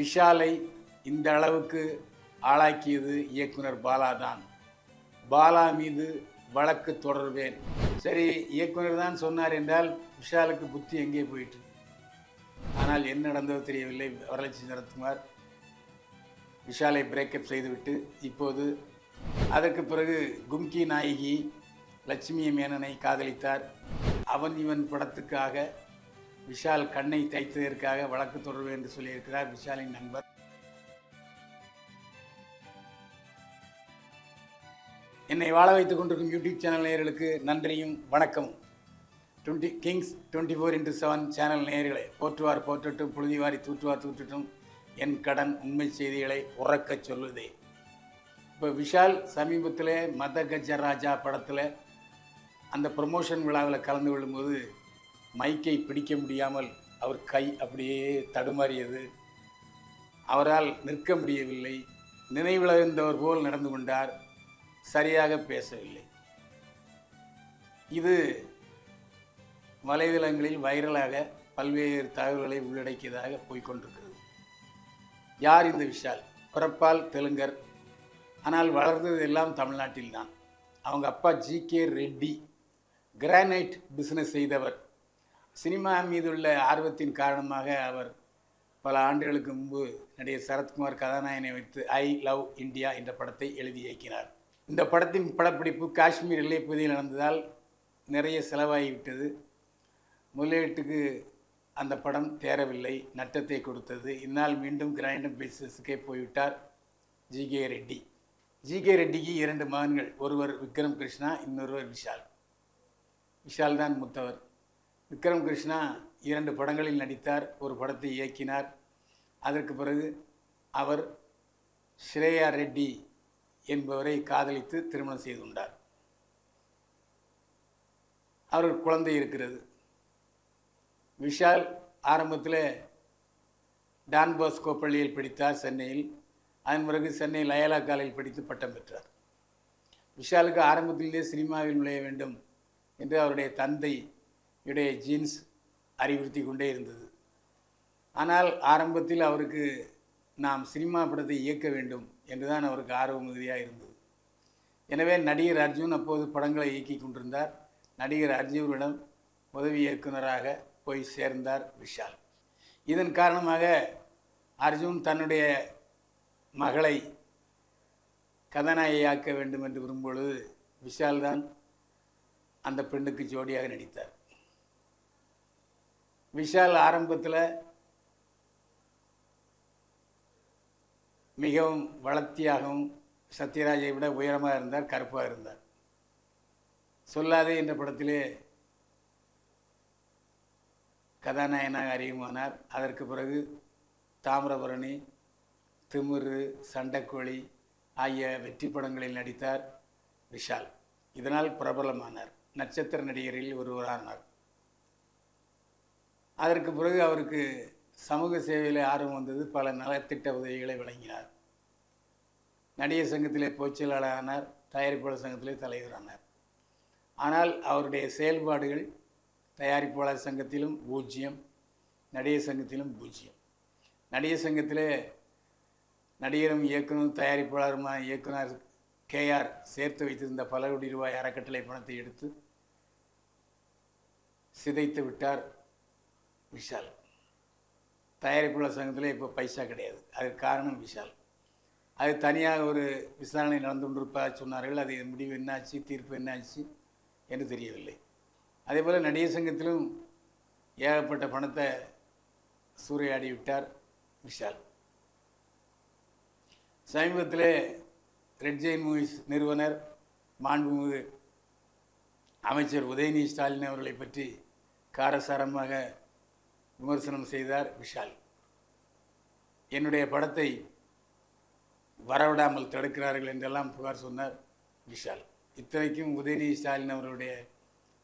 விஷாலை இந்த அளவுக்கு ஆளாக்கியது இயக்குனர் பாலா தான். பாலா மீது வழக்கு தொடர்வேன். சரி இயக்குனர் தான் சொன்னார் என்றால் விஷாலுக்கு புத்தி எங்கே போயிட்டு ஆனால் என்ன நடந்ததோ தெரியவில்லை. வரலட்சுமி சரத்குமார் விஷாலை பிரேக்கப் செய்துவிட்டு இப்போது அதற்கு பிறகு கும்கி நாயகி லட்சுமி மேனனை காதலித்தார். அவன் இவன் படத்துக்காக விஷால் கண்ணை தைத்ததற்காக வழக்கு தொடர்வு என்று சொல்லியிருக்கிறார் விஷாலின் நண்பர். என்னை வாழ வைத்துக் கொண்டிருக்கும் யூடியூப் சேனல் நேயர்களுக்கு நன்றியும் வணக்கமும். Twenty kings twenty four into seven channel நேயர்களை போற்றுவார் போற்றட்டும் புழுதிவாரி தூற்றுவார் தூற்றட்டும் என் கடன் உண்மை செய்திகளை உறக்கச் சொல்லுதே. இப்போ விஷால் சமீபத்தில் மத கஜ ராஜா படத்தில் அந்த ப்ரொமோஷன் விழாவில் கலந்து கொள்ளும்போது மைக்கை பிடிக்க முடியாமல் அவர் கை அப்படியே தடுமாறியது. அவரால் நிற்க முடியவில்லை. நினைவிழந்தவர் போல் நடந்து கொண்டார். சரியாக பேசவில்லை. இது வலைதளங்களில் வைரலாக பல்வேறு தகவல்களை உள்ளடக்கியதாக போய்கொண்டிருக்கிறது யார் இந்த விஷால்? பிறப்பால் தெலுங்கர். ஆனால் வளர்ந்தது எல்லாம் தமிழ்நாட்டில் தான் அவங்க அப்பா G K Reddy. Granite business செய்தவர். சினிமா மீதுள்ள ஆர்வத்தின் காரணமாக அவர் பல ஆண்டுகளுக்கு முன்பு நடிகர் சரத்குமார் கதாநாயகனை வைத்து ஐ லவ் இந்தியா என்ற படத்தை எழுதி இயக்கினார் இந்த படத்தின் படப்பிடிப்பு காஷ்மீர் எல்லைப்பகுதியில் நடந்ததால் நிறைய செலவாகிவிட்டது. முதலீட்டுக்கு அந்த படம் தேரவில்லை நட்டத்தை கொடுத்தது. இந்நாள் மீண்டும் கிராண்டம் பிசினஸுக்கே போய்விட்டார் G. K. Reddy. G. K. ரெட்டிக்கு இரண்டு மகன்கள் ஒருவர் விக்ரம் கிருஷ்ணா இன்னொருவர் விஷால். விஷால் தான் மூத்தவர். விக்ரம் கிருஷ்ணா இரண்டு படங்களில் நடித்தார். ஒரு படத்தை இயக்கினார். அதற்கு பிறகு அவர் ஸ்ரேயா ரெட்டி என்பவரை காதலித்து திருமணம் செய்து கொண்டார். அவருக்கு குழந்தை இருக்கிறது. விஷால் ஆரம்பத்தில் டான் பாஸ்கோ பள்ளியில் படித்தார் சென்னையில். அதன் பிறகு சென்னை லயலா காலையில் படித்து பட்டம் பெற்றார். விஷாலுக்கு ஆரம்பத்திலேயே சினிமாவில் நுழைய வேண்டும் என்று அவருடைய தந்தை இடைய ஜீன்ஸ் அறிவுறுத்தி கொண்டே இருந்தது. ஆனால் ஆரம்பத்தில் அவருக்கு நாம் சினிமா படத்தை இயக்க வேண்டும் என்றுதான் அவருக்கு ஆர்வம் மிகுதியாக இருந்தது. எனவே நடிகர் அர்ஜுன் அப்போது படங்களை இயக்கி கொண்டிருந்தார். நடிகர் அர்ஜுனிடம் உதவி இயக்குனராக போய் சேர்ந்தார் விஷால். இதன் காரணமாக அர்ஜுன் தன்னுடைய மகளை கதாநாயகியாக்க வேண்டும் என்று விரும்பொழுது விஷால் தான் அந்த பெண்ணுக்கு ஜோடியாக நடித்தார். விஷால் ஆரம்பத்தில் மிகவும் வளர்த்தியாகவும் சத்யராஜை விட உயரமாக இருந்தார் கருப்பாக இருந்தார். சொல்லாதே என்ற படத்திலே கதாநாயகனாக அறிமுகமானார். அதற்கு பிறகு தாமிரபரணி திமிரு சண்டைக்கோழி ஆகிய வெற்றி படங்களில் நடித்தார் விஷால். இதனால் பிரபலமானார். நட்சத்திர நடிகரில் ஒருவரானார். அதற்கு பிறகு அவருக்கு சமூக சேவையில் ஆர்வம் வந்தது. பல நலத்திட்ட உதவிகளை வழங்கினார். நடிகர் சங்கத்திலே பொதுச்செயலாளர் ஆனார். தயாரிப்பாளர் சங்கத்திலே தலைவரானார் ஆனால் அவருடைய செயல்பாடுகள் தயாரிப்பாளர் சங்கத்திலும் பூஜ்ஜியம் நடிகர் சங்கத்திலும் பூஜ்ஜியம். நடிகர் சங்கத்திலே நடிகரும் இயக்குனரும் தயாரிப்பாளருமான இயக்குனர் கேஆர் சேர்த்து வைத்திருந்த பல கோடி ரூபாய் அறக்கட்டளை பணத்தை எடுத்து சிதைத்து விட்டார். விஷால். தயாரிப்புள்ள சங்கத்தில் இப்போ பைசா கிடையாது. அதுக்கு காரணம் விஷால். அது தனியாக ஒரு விசாரணை நடந்து கொண்டிருப்பா சொன்னார்கள். அது முடிவு என்னாச்சு தீர்ப்பு என்னாச்சு என்று தெரியவில்லை. அதே போல் நடிகர் சங்கத்திலும் ஏகப்பட்ட பணத்தை சூறையாடி விட்டார் விஷால். சமீபத்தில் ரெட் ஜெயின் மூவிஸ் நிறுவனர் மாண்புமிகு அமைச்சர் உதயநிதி ஸ்டாலின் அவர்களை பற்றி காரசாரமாக விமர்சனம் செய்தார் விஷால். என்னுடைய படத்தை வரவிடாமல் தடுக்கிறார்கள் என்றெல்லாம் புகார் சொன்னார் விஷால். இத்தனைக்கும் உதயநிதி ஸ்டாலின் அவருடைய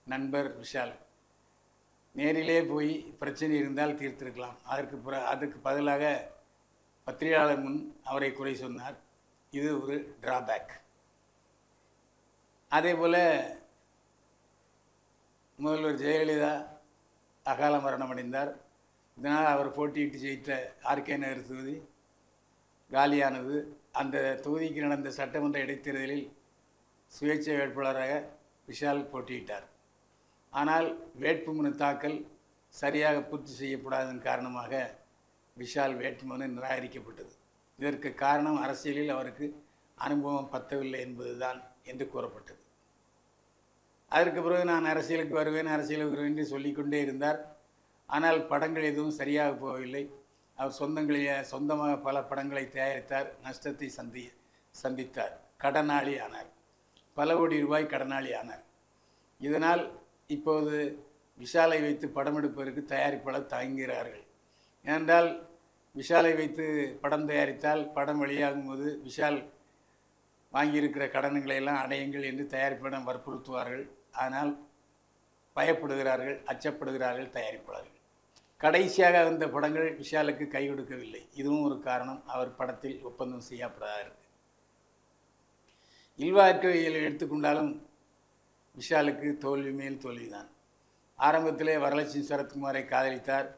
நண்பர் விஷால். நேரிலே போய் பிரச்சனை இருந்தால் தீர்த்திருக்கலாம். அதற்கு புற அதற்கு பதிலாக பத்திரிகையாளர் முன் அவரை குறை சொன்னார். இது ஒரு டிராபேக் அதே போல் முதல்வர் ஜெயலலிதா அகால மரணம் அடைந்தார். இதனால் அவர் போட்டியிட்டு ஜெயித்த ஆர்கே நகர் தொகுதி காலியானது. அந்த தொகுதிக்கு நடந்த சட்டமன்ற இடைத்தேர்தலில் சுயேட்சை வேட்பாளராக விஷால் போட்டியிட்டார். ஆனால் வேட்புமனு தாக்கல் சரியாக பூர்த்தி செய்யப்படாததன் காரணமாக விஷால் வேட்புமனு நிராகரிக்கப்பட்டது. இதற்கு காரணம் அரசியலில் அவருக்கு அனுபவம் பத்தவில்லை என்பதுதான் என்று கூறப்பட்டது. அதற்கு பிறகு நான் அரசியலுக்கு வருவேன் அரசியலுக்கு வருவேன் என்று சொல்லிக்கொண்டே இருந்தார். ஆனால் படங்கள் எதுவும் சரியாக போகவில்லை. அவர் சொந்தங்களில் சொந்தமாக பல படங்களை தயாரித்தார் நஷ்டத்தை சந்தி சந்தித்தார். கடனாளி ஆனார். பல கோடி ரூபாய் கடனாளி ஆனார். இதனால் இப்போது விஷாலை வைத்து படம் எடுப்பதற்கு தயாரிப்பாளர் தயங்குகிறார்கள். ஏனென்றால் விஷாலை வைத்து படம் தயாரித்தால் படம் வெளியாகும் போது விஷால் வாங்கியிருக்கிற கடன்களை எல்லாம் அடையுங்கள் என்று தயாரிப்பிடம் வற்புறுத்துவார்கள். ஆனால் பயப்படுகிறார்கள் அச்சப்படுகிறார்கள் தயாரிப்பாளர்கள். கடைசியாக வந்த படங்கள் விஷாலுக்கு கை கொடுக்கவில்லை. இதுவும் ஒரு காரணம். அவர் படத்தில் ஒப்பந்தம் செய்யப்படாத. இருக்கு இல்வாழ்க்கையில் எடுத்துக்கொண்டாலும் விஷாலுக்கு தோல்வி மேல் தோல்விதான். ஆரம்பத்திலே வரலட்சுமி சரத்குமாரை காதலித்தார்.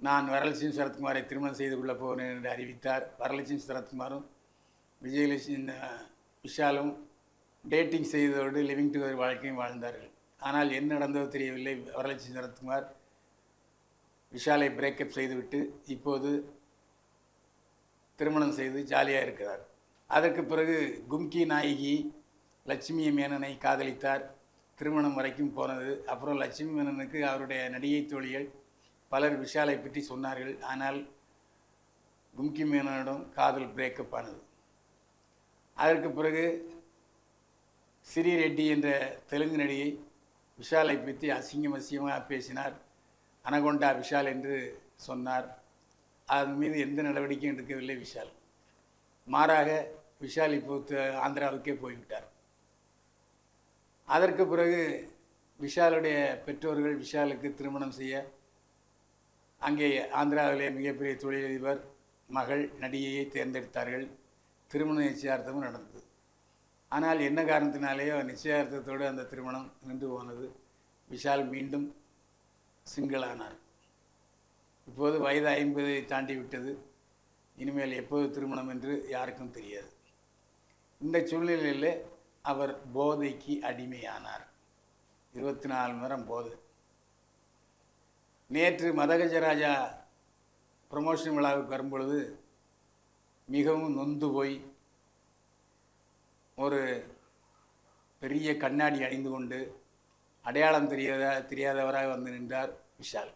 நான் வரலட்சுமி சரத்குமாரை திருமணம் செய்து கொள்ளப் போகிறேன் என்று அறிவித்தார். வரலட்சுமி சரத்குமாரும் விஜயலட்சுமி விஷாலும் டேட்டிங் செய்ததோடு லிவிங் டுகெதர் வாழ்க்கையும் வாழ்ந்தார்கள். ஆனால் என்ன நடந்ததோ தெரியவில்லை. வரலட்சுமி சரத்குமார் விஷாலை பிரேக்கப் செய்துவிட்டு இப்போது திருமணம் செய்து ஜாலியாக இருக்கிறார். அதற்கு பிறகு கும்கி நாயகி லட்சுமி மேனனை காதலித்தார். திருமணம் வரைக்கும் போனது. அப்புறம் லட்சுமி மேனனுக்கு அவருடைய நடிகை தோழிகள் பலர் விஷாலை பற்றி சொன்னார்கள். ஆனால் கும்கி மேனனிடம் காதல் பிரேக்கப் ஆனது. அதற்கு பிறகு சிறி ரெட்டி என்ற தெலுங்கு நடிகை விஷாலை பற்றி அசிங்கம் அசிங்கமாக பேசினார். அனகொண்டா விஷால் என்று சொன்னார். அதன் மீது எந்த நடவடிக்கையும் எடுக்கவில்லை விஷால். மாறாக விஷால் இப்போ ஆந்திராவுக்கே போய்விட்டார். அதற்கு பிறகு விஷாலுடைய பெற்றோர்கள் விஷாலுக்கு திருமணம் செய்ய அங்கே ஆந்திராவிலே மிகப்பெரிய தொழிலதிபர் மகள் நடிகையை தேர்ந்தெடுத்தார்கள். திருமண நிச்சயார்த்தமும் நடந்தது. ஆனால் என்ன காரணத்தினாலேயோ நிச்சயார்த்தத்தோடு அந்த திருமணம் நின்று போனது. விஷால் மீண்டும் சிங்கிளானார். இப்போது வயது ஐம்பதை தாண்டி விட்டது. இனிமேல் எப்போது திருமணம் என்று யாருக்கும் தெரியாது. இந்த சூழ்நிலையில் அவர் போதைக்கு அடிமையானார். இருபத்தி நாலு மணி நேரம் போதை. நேற்று மதகஜராஜா ப்ரமோஷன் விழாவுக்கு வரும்பொழுது மிகவும் நொந்து போய் ஒரு பெரிய கண்ணாடி அணிந்து கொண்டு அடையாளம் தெரியாத தெரியாதவராக வந்து நின்றார் விஷால்.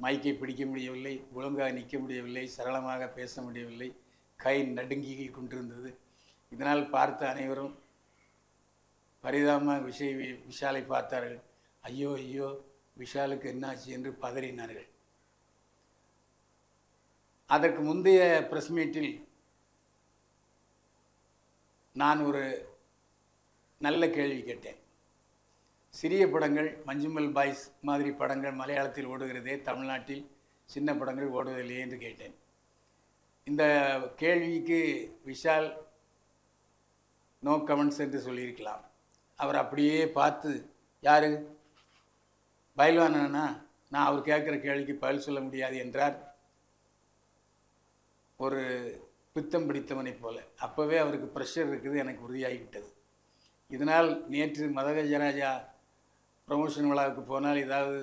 மைக்கை பிடிக்க முடியவில்லை ஒழுங்காக நிற்க முடியவில்லை சரளமாக பேச முடியவில்லை கை நடுங்கி கொண்டிருந்தது. இதனால் பார்த்த அனைவரும் பரிதாபமாக விஷய விஷாலை பார்த்தார்கள். ஐயோ ஐயோ விஷாலுக்கு என்னாச்சு என்று பதறினார்கள். அதற்கு முந்தைய ப்ரெஸ் மீட்டில் நான் ஒரு நல்ல கேள்வி கேட்டேன். சிறிய படங்கள் மஞ்சுமல் பாய்ஸ் மாதிரி படங்கள் மலையாளத்தில் ஓடுகிறதே தமிழ்நாட்டில் சின்ன படங்கள் ஓடுவதில்லையே என்று கேட்டேன். இந்த கேள்விக்கு விஷால் நோ கமெண்ட்ஸ் என்று சொல்லியிருக்கலாம். அவர் அப்படியே பார்த்து யாரு? பயில்வானா நான் அவர் கேட்குற கேள்விக்கு பதில் சொல்ல முடியாது என்றார். ஒரு பித்தம் பிடித்தவனைப் போல. அப்போவே அவருக்கு ப்ரெஷர் இருக்குது எனக்கு உறுதியாகிவிட்டது. இதனால் நேற்று மதகஜராஜா ப்ரமோஷன் விழாவுக்கு போனால் ஏதாவது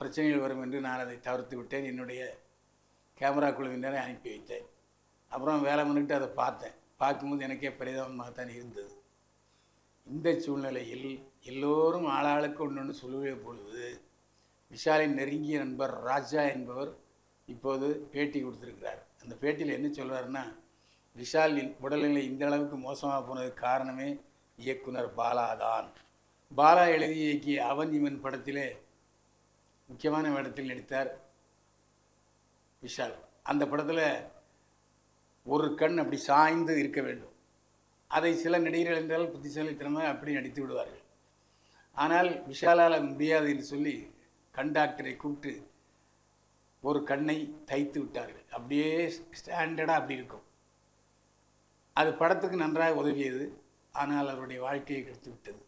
பிரச்சனைகள் வரும் என்று நான் அதை தவிர்த்து விட்டேன். என்னுடைய கேமரா குழுவினரை அனுப்பி வைத்தேன். அப்புறம் வேலை பண்ணிக்கிட்டு அதை பார்த்தேன். பார்க்கும்போது எனக்கே பரிதாபமாகத்தான் இருந்தது. இந்த சூழ்நிலையில் எல்லோரும் ஆளாளுக்கு ஒன்று ஒன்று சொல்லுவே பொழுது விஷாலின் நெருங்கிய நண்பர் ராஜா என்பவர் இப்போது பேட்டி கொடுத்துருக்கிறார். அந்த பேட்டியில் என்ன சொல்கிறாருன்னா விஷாலின் உடல்நிலை இந்த அளவுக்கு மோசமாக போனதுக்கு காரணமே இயக்குனர் பாலா தான் பாலா எழுதி இயக்கிய அவன் இவன் படத்திலே முக்கியமான வேடத்தில் நடித்தார் விஷால். அந்த படத்தில் ஒரு கண் அப்படி சாய்ந்து இருக்க வேண்டும். அதை சில நடிகர்கள் என்றால் புத்திசாலித்தனமாக அப்படி நடித்து விடுவார்கள். ஆனால் விஷாலால் முடியாது என்று சொல்லி கண்டாக்டரை கூப்பிட்டு ஒரு கண்ணை தைத்து விட்டார்கள். அப்படியே ஸ்டாண்டர்டாக அப்படி இருக்கும். அது படத்துக்கு நன்றாக உதவியது. ஆனால் அவருடைய வாழ்க்கையை கெடுத்து விட்டது.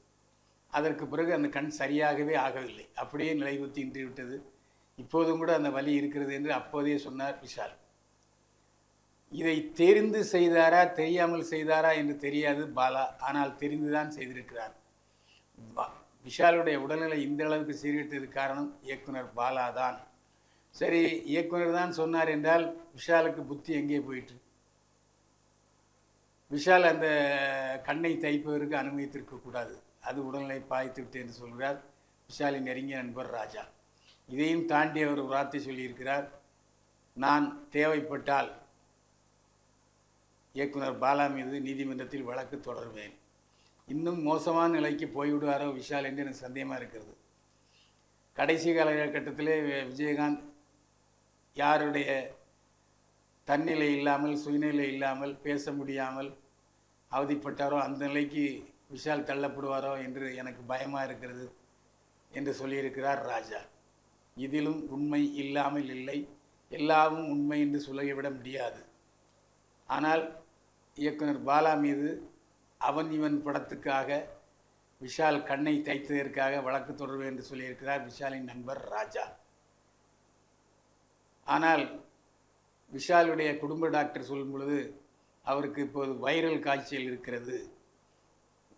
அதற்கு பிறகு அந்த கண் சரியாகவே ஆகவில்லை. அப்படியே நிலைகுத்தி நின்று விட்டது. இப்போதும் கூட அந்த வலி இருக்கிறது என்று அப்போதே சொன்னார் விஷால். இதை தெரிந்து செய்தாரா தெரியாமல் செய்தாரா என்று தெரியாது பாலா. ஆனால் தெரிந்துதான் செய்திருக்கிறார். பா- விஷாலுடைய உடல்நிலை இந்த அளவுக்கு சீர்கெட்டது காரணம் இயக்குனர் பாலா தான் சரி இயக்குனர் தான் சொன்னார் என்றால் விஷாலுக்கு புத்தி எங்கே போயிற்று? விஷால் அந்த கண்ணை தைப்பதற்கு அனுமதித்திருக்க கூடாது அது உடல்நிலை பாய்த்து விட்டு என்று சொல்கிறார். விஷாலி நெருங்கிய நண்பர் ராஜா. இதையும் தாண்டி அவர் ஒரு வார்த்தை சொல்லியிருக்கிறார். நான் தேவைப்பட்டால் இயக்குனர் பாலா மீது நீதிமன்றத்தில் வழக்கு தொடர்வேன். இன்னும் மோசமான நிலைக்கு போய்விடுவாரோ விஷால் என்று எனக்கு சந்தேகமாக இருக்கிறது. கடைசி காலகட்டத்திலே விஜயகாந்த் யாருடைய தன்னிலை இல்லாமல் சுயநிலை இல்லாமல் பேச முடியாமல் அவதிப்பட்டாரோ அந்த நிலைக்கு விஷால் தள்ளப்படுவாரோ என்று எனக்கு பயமாக இருக்கிறது என்று சொல்லியிருக்கிறார் ராஜா. இதிலும் உண்மை இல்லாமல் இல்லை. எல்லாமும் உண்மை என்று சொல்லிவிட முடியாது. ஆனால் இயக்குனர் பாலா மீது அவன் இவன் படத்துக்காக விஷால் கண்ணை தைத்ததற்காக வழக்கு தொடர்வு என்று சொல்லியிருக்கிறார் விஷாலின் நண்பர் ராஜா. ஆனால் விஷாலுடைய குடும்ப டாக்டர் சொல்லும் பொழுது அவருக்கு இப்போது வைரல் காய்ச்சல் இருக்கிறது.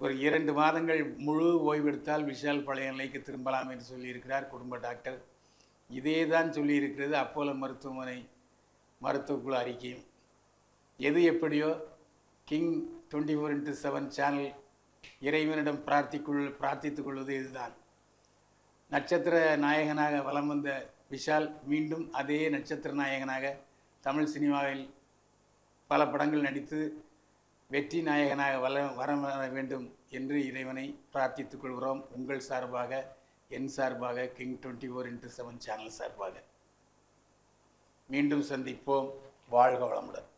ஒரு இரண்டு மாதங்கள் முழு ஓய்வெடுத்தால் விஷால் பழைய நிலைக்கு திரும்பலாம் என்று சொல்லியிருக்கிறார் குடும்ப டாக்டர். இதே தான் சொல்லியிருக்கிறது அப்போலோ மருத்துவமனை மருத்துவக்குழு அறிக்கையும். எது எப்படியோ king twenty four into seven channel இறைவனிடம் பிரார்த்திக்குள் பிரார்த்தித்துக் கொள்வது இதுதான். நட்சத்திர நாயகனாக வலம் வந்த விஷால் மீண்டும் அதே நட்சத்திர நாயகனாக தமிழ் சினிமாவில் பல படங்கள் நடித்து வெற்றி நாயகனாக வள வர வர வேண்டும் என்று இறைவனை பிரார்த்தித்துக் கொள்கிறோம். உங்கள் சார்பாக என் சார்பாக king twenty four into seven channel சார்பாக. மீண்டும் சந்திப்போம். வாழ்க வளமுடன்.